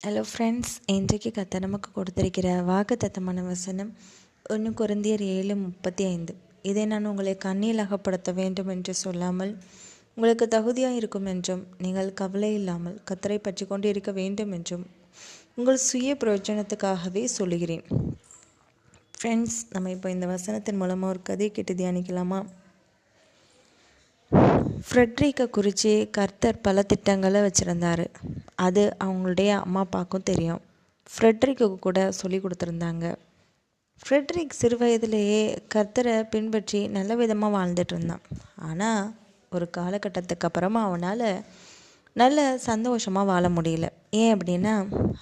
Hello friends இன்றைக்கு கத்த நமக்கு கொடுத்திருக்கிற வாக்குத்தத்தமான வசனம் ஒன்று குருந்தியர் ஏழு முப்பத்தி ஐந்து இதை நான் உங்களை கண்ணில் அகப்படுத்த வேண்டும் என்று சொல்லாமல் உங்களுக்கு தகுதியாக இருக்கும் என்றும் நீங்கள் கவலை இல்லாமல் கத்தரை பற்றி கொண்டு இருக்க வேண்டும் என்றும் உங்கள் சுய பிரயோஜனத்துக்காகவே சொல்லுகிறேன். ஃப்ரெண்ட்ஸ் நம்ம இப்போ இந்த வசனத்தின் மூலமாக ஒரு கதை கேட்டு தியானிக்கலாமா? ஃப்ரெட்ரிக்கை குறித்து கர்த்தர் பல திட்டங்களை வச்சுருந்தாரு. அது அவங்களுடைய அம்மா அப்பாவுக்கும் தெரியும். ஃப்ரெட்ரிக்கு கூட சொல்லி கொடுத்துருந்தாங்க. ஃப்ரெட்ரிக் சிறு வயதிலேயே கர்த்தரை பின்பற்றி நல்ல விதமாக வாழ்ந்துட்டு இருந்தான். ஆனால் ஒரு காலகட்டத்துக்கு அப்புறமா அவனால் நல்ல சந்தோஷமாக வாழ முடியல. ஏன் அப்படின்னா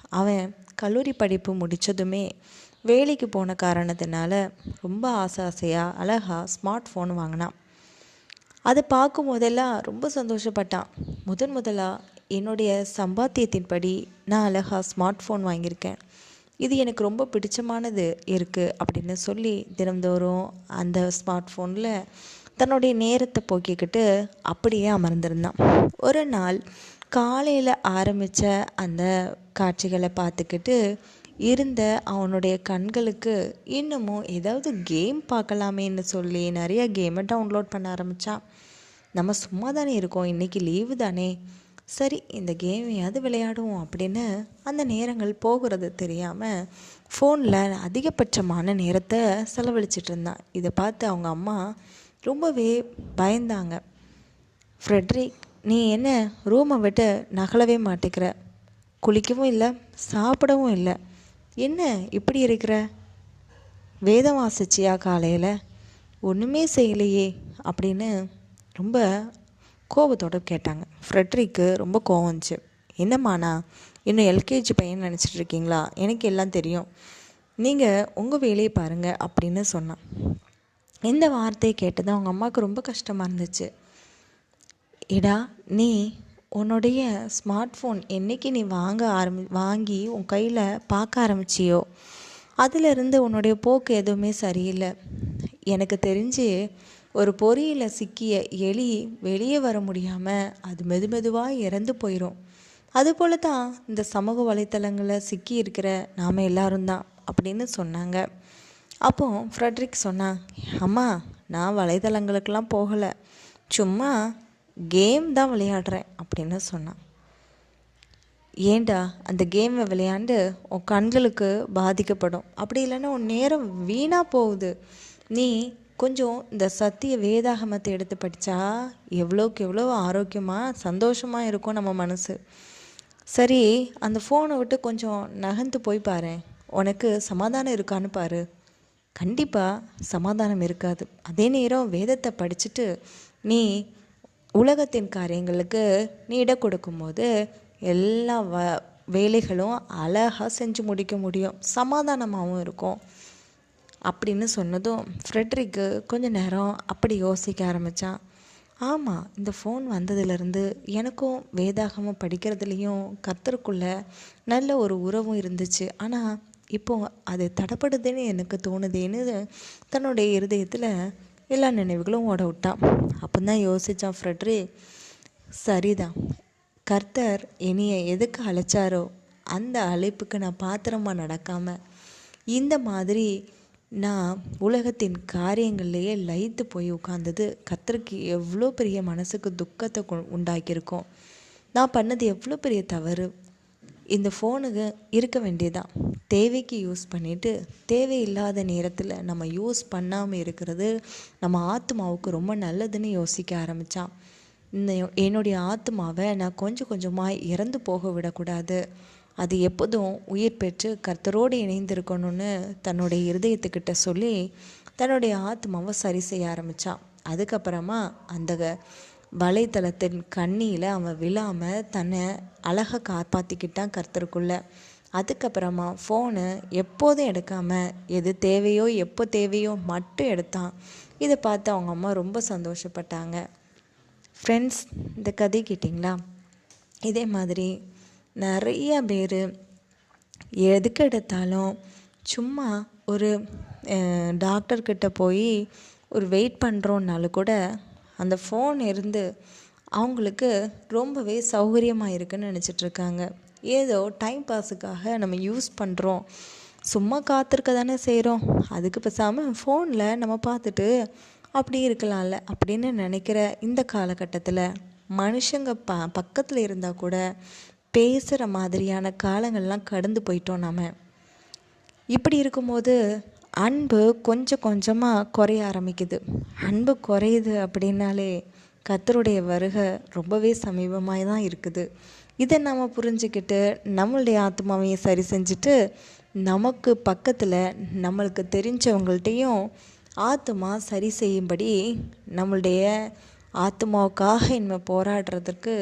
அவன் கல்லூரி படிப்பு முடித்ததுமே வேலைக்கு போன காரணத்தினால ரொம்ப ஆசை ஆசையாக அழகாக ஸ்மார்ட் ஃபோன் வாங்கினான். அதை பார்க்கும் போதெல்லாம் ரொம்ப சந்தோஷப்பட்டான். முதன் முதலாக என்னுடைய சம்பாத்தியத்தின்படி நான் அழகாக ஸ்மார்ட் ஃபோன் வாங்கியிருக்கேன். இது எனக்கு ரொம்ப பிடிச்சமானது இருக்குது அப்படின்னு சொல்லி தினந்தோறும் அந்த ஸ்மார்ட் ஃபோனில் தன்னுடைய நேரத்தை போக்கிக்கிட்டு அப்படியே அமர்ந்திருந்தான். ஒரு நாள் காலையில் ஆரம்பித்த அந்த காட்சிகளை பார்த்துக்கிட்டு இருந்த அவனுடைய கண்களுக்கு இன்னமும் ஏதாவது கேம் பார்க்கலாமேன்னு சொல்லி நிறைய கேமை டவுன்லோட் பண்ண ஆரம்பித்தான் நம்ம சும்மா தானே இருக்கோம் இன்றைக்கி லீவு தானே. சரி இந்த கேமையாவது விளையாடுவோம் அப்படின்னு அந்த நேரங்கள் போகிறது தெரியாமல் ஃபோனில் அதிகபட்சமான நேரத்தை செலவழிச்சிட்டு இருந்தான். இதை பார்த்து அவங்க அம்மா ரொம்பவே பயந்தாங்க. ஃப்ரெட்ரிக் நீ என்ன ரூமை விட்டு நகலவே மாட்டேங்கிற? குளிக்கவும் இல்லை சாப்பிடவும் இல்லை. என்ன இப்படி இருக்கிற? வேதம் வாசிச்சியா காலையில்? ஒன்றுமே செய்யலையே அப்படின்னு ரொம்ப கோபத்தோடு கேட்டாங்க. ஃப்ரெட்ரிக்கு ரொம்ப கோவம் வந்துச்சு. என்னம்மாண்ணா இன்னும் எல்கேஜி பையன் நினச்சிட்டு இருக்கீங்களா? எனக்கு எல்லாம் தெரியும். நீங்கள் உங்கள் வேலையை பாருங்கள் அப்படின்னு சொன்னான். இந்த வார்த்தையை கேட்டது அவங்க அம்மாவுக்கு ரொம்ப கஷ்டமாக இருந்துச்சு. இடா நீ உன்னுடைய ஸ்மார்ட் ஃபோன் என்றைக்கு நீ வாங்க ஆரம்பி வாங்கி உன் கையில் பார்க்க ஆரம்பிச்சியோ அதிலிருந்து உன்னுடைய போக்கு எதுவுமே சரியில்லை. எனக்கு தெரிஞ்சு ஒரு பொறியில் சிக்கிய எலி வெளியே வர முடியாமல் அது மெது மெதுவாக இறந்து போயிடும் அதுபோல தான் இந்த சமூக வலைத்தளங்களில் சிக்கி இருக்கிற நாம் எல்லாரும் தான் அப்படின்னு சொன்னாங்க. அப்போ ஃப்ரெட்ரிக் சொன்னான் அம்மா நான் வலைத்தளங்களுக்கெல்லாம் போகலை. சும்மா கேம் தான் விளையாடுறேன் அப்படின்னு சொன்னான். ஏண்டா அந்த கேமை விளையாண்டு உன் கண்களுக்கு பாதிக்கப்படும். அப்படி இல்லைன்னா உன் நேரம் வீணாக போகுது. நீ கொஞ்சம் இந்த சத்திய வேதாகமத்தை எடுத்து படித்தா எவ்வளோக்கு எவ்வளோ ஆரோக்கியமாக சந்தோஷமாக இருக்கும் நம்ம மனசு. சரி அந்த ஃபோனை விட்டு கொஞ்சம் நகர்ந்து போய் பாரு. உனக்கு சமாதானம் இருக்கான்னு பாரு. கண்டிப்பாக சமாதானம் இருக்காது. அதே நேரம் வேதத்தை படிச்சுட்டு நீ உலகத்தின் காரியங்களுக்கு நீ இடம் கொடுக்கும்போது எல்லா வ வேலைகளும் அழகாக செஞ்சு முடிக்க முடியும். சமாதானமாகவும் இருக்கும். அப்படின்னு சொன்னதும் ஃப்ரெட்ரிக்கு கொஞ்ச நேரம் அப்படி யோசிக்க ஆரம்பித்தான் ஆமாம் இந்த ஃபோன் வந்ததுலேருந்து எனக்கும் வேதாகமும் படிக்கிறதுலேயும் கர்த்தருக்குள்ள நல்ல ஒரு உறவும் இருந்துச்சு. ஆனால் இப்போ அது தடப்படுதுன்னு எனக்கு தோணுதேன்னு தன்னுடைய இருதயத்தில் எல்லா நினைவுகளும் ஓட விட்டான் அப்போ தான் யோசித்தான் ஃப்ரெட்ரி சரிதான் கர்த்தர் என்னைய எதுக்கு அழைச்சாரோ அந்த அழைப்புக்கு நான் பாத்திரமாக நடக்காமல் இந்த மாதிரி நான் உலகத்தின் காரியங்கள்லேயே லயித்து போய் உட்காந்தது கத்தருக்கு எவ்வளோ பெரிய மனசுக்கு துக்கத்தை உண்டாக்கியிருக்கோம். நான் பண்ணது எவ்வளோ பெரிய தவறு. இந்த ஃபோனுக்கு இருக்க வேண்டியதான் தேவைக்கு யூஸ் பண்ணிவிட்டு தேவையில்லாத நேரத்தில் நம்ம யூஸ் பண்ணாமல் இருக்கிறது நம்ம ஆத்மாவுக்கு ரொம்ப நல்லதுன்னு யோசிக்க ஆரம்பித்தான் இந்த என்னுடைய ஆத்மாவை நான் கொஞ்சம் கொஞ்சமாக இறந்து போக விடக்கூடாது. அது எப்போதும் உயிர் பெற்று கர்த்தரோடு இணைந்திருக்கணும்னு தன்னுடைய இருதயத்துக்கிட்ட சொல்லி தன்னுடைய ஆத்மாவை சரி செய்ய ஆரம்பித்தான் அதுக்கப்புறமா அந்த வலைத்தளத்தின் கண்ணியில் அவன் விழாமல் தன்னை அழகாக காப்பாற்றிக்கிட்டான் கர்த்தருக்குள்ளே. அதுக்கப்புறமா ஃபோனு எப்போதும் எடுக்காமல் எது தேவையோ எப்போ தேவையோ மட்டும் எடுத்தான். இதை பார்த்து அவங்க அம்மா ரொம்ப சந்தோஷப்பட்டாங்க. ஃப்ரெண்ட்ஸ் இந்த கதை கேட்டிங்களா? இதே மாதிரி நிறைய பேர் எதுக்கு எடுத்தாலும் சும்மா ஒரு டாக்டர்கிட்ட போய் ஒரு வெயிட் பண்ணுறோன்னாலும் கூட அந்த ஃபோன் இருந்து அவங்களுக்கு ரொம்பவே சௌகரியமாக இருக்குன்னு நினச்சிட்ருக்காங்க. ஏதோ டைம் பாஸுக்காக நம்ம யூஸ் பண்ணுறோம் சும்மா காத்திருக்க தானே செய்கிறோம் அதுக்கு பேசாமல் ஃபோனில் நம்ம பார்த்துட்டு அப்படி இருக்கலாம்ல அப்படின்னு நினைக்கிற இந்த காலகட்டத்தில் மனுஷங்க ப பக்கத்தில் இருந்தால் கூட பேசுகிற மாதிரியான காலங்கள்லாம் கடந்து போயிட்டோம் நாம். இப்படி இருக்கும்போது அன்பு கொஞ்சம் கொஞ்சமாக குறைய ஆரம்பிக்குது. அன்பு குறையுது அப்படின்னாலே கத்தருடைய வருகை ரொம்பவே சமீபமாக தான் இருக்குது. இதை நம்ம புரிஞ்சுக்கிட்டு நம்மளுடைய ஆத்மாவையும் சரி செஞ்சுட்டு நமக்கு பக்கத்தில் நம்மளுக்கு தெரிஞ்சவங்கள்ட்டையும் ஆத்மா சரி செய்யும்படி நம்மளுடைய ஆத்மாவுக்காக இனிமேல் போராடுறதுக்கு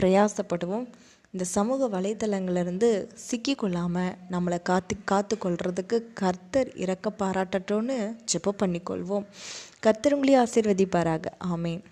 பிரயாசப்படுவோம். இந்த சமூக வலைத்தளங்கள்லேருந்து சிக்கிக்கொள்ளாமல் நம்மளை காத்து காத்துக்கொள்கிறதுக்கு கர்த்தர் இறக்க பாராட்டட்டோன்னு ஜெபம் பண்ணிக்கொள்வோம். கர்த்தர் உங்களையும் ஆசீர்வதிப்பாராக. ஆமேன்.